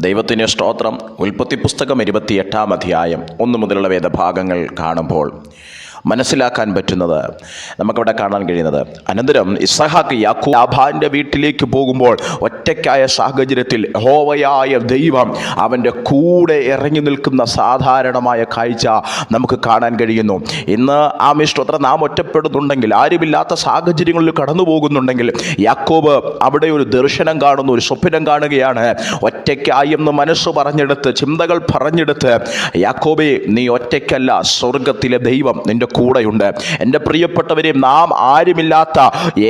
ദൈവത്തിന് സ്തോത്രം ഉൽപ്പത്തി പുസ്തകം ഇരുപത്തിയെട്ടാം അധ്യായം ഒന്ന് മുതലുള്ള വേദഭാഗങ്ങൾ കാണുമ്പോൾ മനസ്സിലാക്കാൻ പറ്റുന്നത്. നമുക്കവിടെ കാണാൻ കഴിയുന്നത്. അനന്തരം ഇസഹാക്ക് യാക്കൂ ലാഭാന്റെ വീട്ടിലേക്ക് പോകുമ്പോൾ ഒറ്റയ്ക്കായ സാഹചര്യത്തിൽ ഹോവയായ ദൈവം അവന്റെ കൂടെ ഇറങ്ങി നിൽക്കുന്ന സാധാരണമായ കാഴ്ച നമുക്ക് കാണാൻ കഴിയുന്നു. ഇന്ന് ആ മിഷ്ടോത്ര നാം ഒറ്റപ്പെടുന്നുണ്ടെങ്കിൽ ആരുമില്ലാത്ത സാഹചര്യങ്ങളിൽ കടന്നു പോകുന്നുണ്ടെങ്കിൽ യാക്കോബ് അവിടെ ഒരു ദർശനം കാണുന്നു ഒരു സ്വപ്നം കാണുകയാണ്. ഒറ്റയ്ക്കായി എന്ന് മനസ്സ് പറഞ്ഞെടുത്ത് ചിന്തകൾ പറഞ്ഞെടുത്ത് യാക്കോബെ നീ ഒറ്റയ്ക്കല്ല സ്വർഗത്തിലെ ദൈവം നിന്റെ കൂടെയുണ്ട്. എന്റെ പ്രിയപ്പെട്ടവരെ നാം ആരുമില്ലാത്ത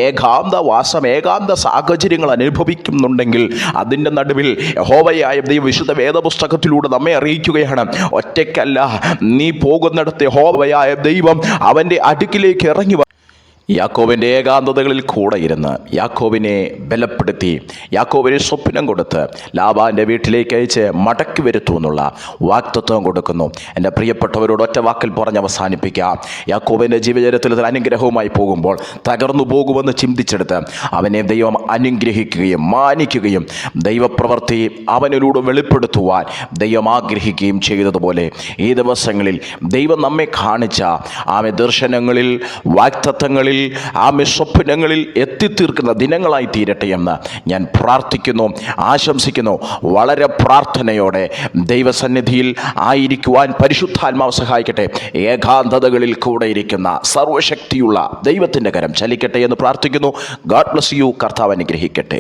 ഏകാന്തവാസം ഏകാന്ത സാഹചര്യങ്ങൾ അനുഭവിക്കുന്നുണ്ടെങ്കിൽ അതിന്റെ നടുവിൽ യഹോവയായ ദൈവ വിശുദ്ധ വേദപുസ്തകത്തിലൂടെ നമ്മെ അറിയിക്കുകയാണ്. ഒറ്റയ്ക്കല്ല നീ പോകുന്നിടത്ത് യഹോവയായ ദൈവം അവന്റെ അടുക്കിലേക്ക് ഇറങ്ങി യാക്കോബിന്റെ ഏകാന്തതകളിൽ കൂടെ ഇരുന്ന് യാക്കോവിനെ ബലപ്പെടുത്തി യാക്കോവിന് സ്വപ്നം കൊടുത്ത് ലാബാന്റെ വീട്ടിലേക്ക് അയച്ച് മടക്കി വരുത്തു എന്നുള്ള വാക്തത്വം കൊടുക്കുന്നു. എന്റെ പ്രിയപ്പെട്ടവരോട് ഒറ്റ വാക്കിൽ പറഞ്ഞ് അവസാനിപ്പിക്കാം യാക്കോവിന്റെ ജീവചരിത്രത്തിൽ അനുഗ്രഹവുമായി പോകുമ്പോൾ തകർന്നു പോകുമെന്ന് ചിന്തിച്ചെടുത്ത് അവനെ ദൈവം അനുഗ്രഹിക്കുകയും മാനിക്കുകയും ദൈവപ്രവൃത്തി അവനിലൂടെ വെളിപ്പെടുത്തുവാൻ ദൈവം ആഗ്രഹിക്കുകയും ചെയ്തതുപോലെ ഈ ദിവസങ്ങളിൽ ദൈവം നമ്മെ കാണിച്ച ആമെ ദർശനങ്ങളിൽ വാക്തത്വങ്ങളിൽ ആമെ സ്വപ്നങ്ങളിൽ എത്തിത്തീർക്കുന്ന ദിനങ്ങളായി തീരട്ടെ എന്ന് ഞാൻ പ്രാർത്ഥിക്കുന്നു ആശംസിക്കുന്നു. വളരെ പ്രാർത്ഥനയോടെ ദൈവസന്നിധിയിൽ ആയിരിക്കുവാൻ പരിശുദ്ധാത്മാവ് സഹായിക്കട്ടെ. ഏകാന്തതകളിൽ കൂടെ ഇരിക്കുന്ന സർവശക്തിയുള്ള ദൈവത്തിന്റെ കരം ചലിക്കട്ടെ എന്ന് പ്രാർത്ഥിക്കുന്നു. ഗാഡ് ബ്ലസ് യു കർത്താവ് അനുഗ്രഹിക്കട്ടെ.